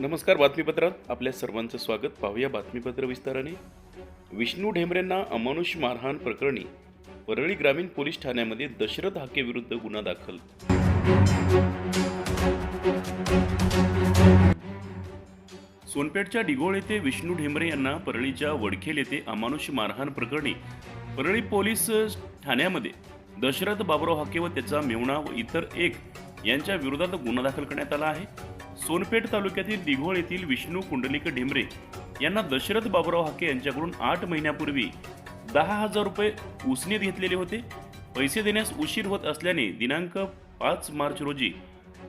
नमस्कार बातमीपत्रात आपल्या सर्वांचं स्वागत. पाहूया बातमीपत्र विस्ताराने. विष्णू ढेंबरेंना अमानुष मारहाण प्रकरणी परळी ग्रामीण पोलीस ठाण्यामध्ये दशरथ हाकेविरुद्ध गुन्हा दाखल. सोनपेठच्या डिगोळ येथे विष्णू ढेंबरे यांना परळीच्या वडखेल येथे अमानुष मारहाण प्रकरणी परळी पोलीस ठाण्यामध्ये दशरथ बाबराव हाके व त्याचा मेवणा व इतर एक यांच्या विरोधात गुन्हा दाखल करण्यात आला आहे. सोनपेठ तालुक्यातील दिघोळ येथील विष्णू कुंडलिक ढिमरे यांना दशरथ बाबुराव हाके यांच्याकडून आठ महिन्यापूर्वी दहा हजार रुपये उसने घेतलेले होते. पैसे देण्यास उशीर होत असल्याने दिनांक पाच मार्च रोजी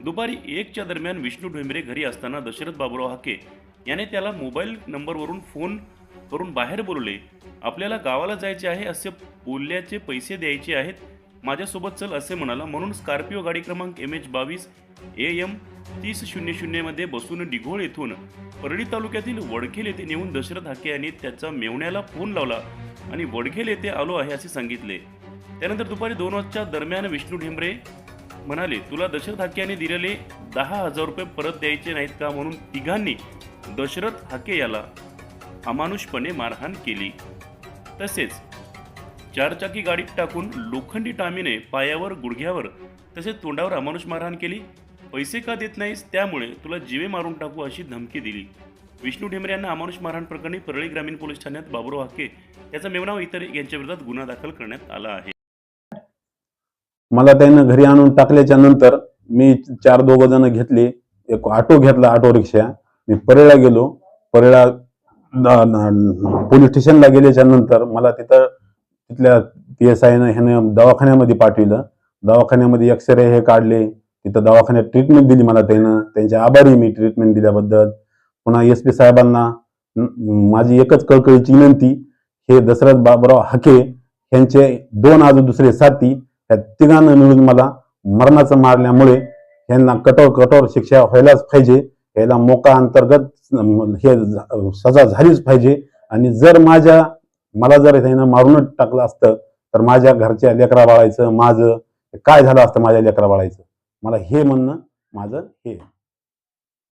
दुपारी एकच्या दरम्यान विष्णू ढेमरे घरी असताना दशरथ बाबुराव हाके याने त्याला मोबाईल नंबरवरून फोन करून बाहेर बोलवले. आपल्याला गावाला जायचे आहे असे बोलल्याचे पैसे द्यायचे आहेत. माझ्यासोबत चल असे म्हणाला. म्हणून स्कॉर्पिओ गाडी क्रमांक एम एच बावीस ए एम तीस शून्य शून्यमध्ये बसून डिघोळ येथून परळी तालुक्यातील वडखेल येथे नेऊन दशरथ हाके यांनी त्याचा मेवण्याला फोन लावला आणि वडखेल येथे आलो आहे असे सांगितले. त्यानंतर दुपारी दोन वाजच्या दरम्यान विष्णू ढेंबरे म्हणाले तुला दशरथ हाके यांनी दिलेले दहा हजार रुपये परत द्यायचे नाहीत का? म्हणून तिघांनी दशरथ हाके याला अमानुषपणे मारहाण केली. तसेच चारचाकी गाडीत टाकून लोखंडी टामीने पायावर गुडघ्यावर तसेच तोंडावर अमानुष मारहाण केली. पैसे का देत नाहीस? त्यामुळे तुला जीवे मारून टाकू अशी धमकी दिली. विष्णू ढेमरे यांना अमानुष मारहाण प्रकरणी परळी ग्रामीण पोलीस ठाण्यात बाबुराव हाके याचा मेवनाव इतर यांच्या विरोधात गुन्हा दाखल करण्यात आला आहे. मला त्यानं घरी आणून टाकल्याच्या नंतर मी चार दोघ जण घेतले. एक ऑटो घेतला ऑटो रिक्षा. मी परेळा गेलो. परेळा पोलीस स्टेशनला गेल्याच्यानंतर मला तिथं तिथल्या पी एस आयनं ह्याने दवाखान्यामध्ये पाठविलं. दवाखान्यामध्ये एक्सरे हे काढले. तिथं दवाखान्यात ट्रीटमेंट दिली मला त्यानं. त्यांचे आभारी मी ट्रीटमेंट दिल्याबद्दल. पुन्हा एस पी साहेबांना माझी एकच कळकळीची विनंती हे दशरथ बाबराव हाके यांचे दोन आज दुसरे साथी या तिघांना मिळून मला मरणाचं मारल्यामुळे यांना कठोर कठोर शिक्षा व्हायलाच पाहिजे. याला मोका अंतर्गत हे सजा झालीच पाहिजे. आणि जर माझ्या मला जर त्यानं मारूनच टाकलं असतं तर माझ्या घरच्या लेकरा बाळायचं माझं काय झालं असतं माझ्या लेकरा बाळायचं? मला हे म्हणणं माझं हे.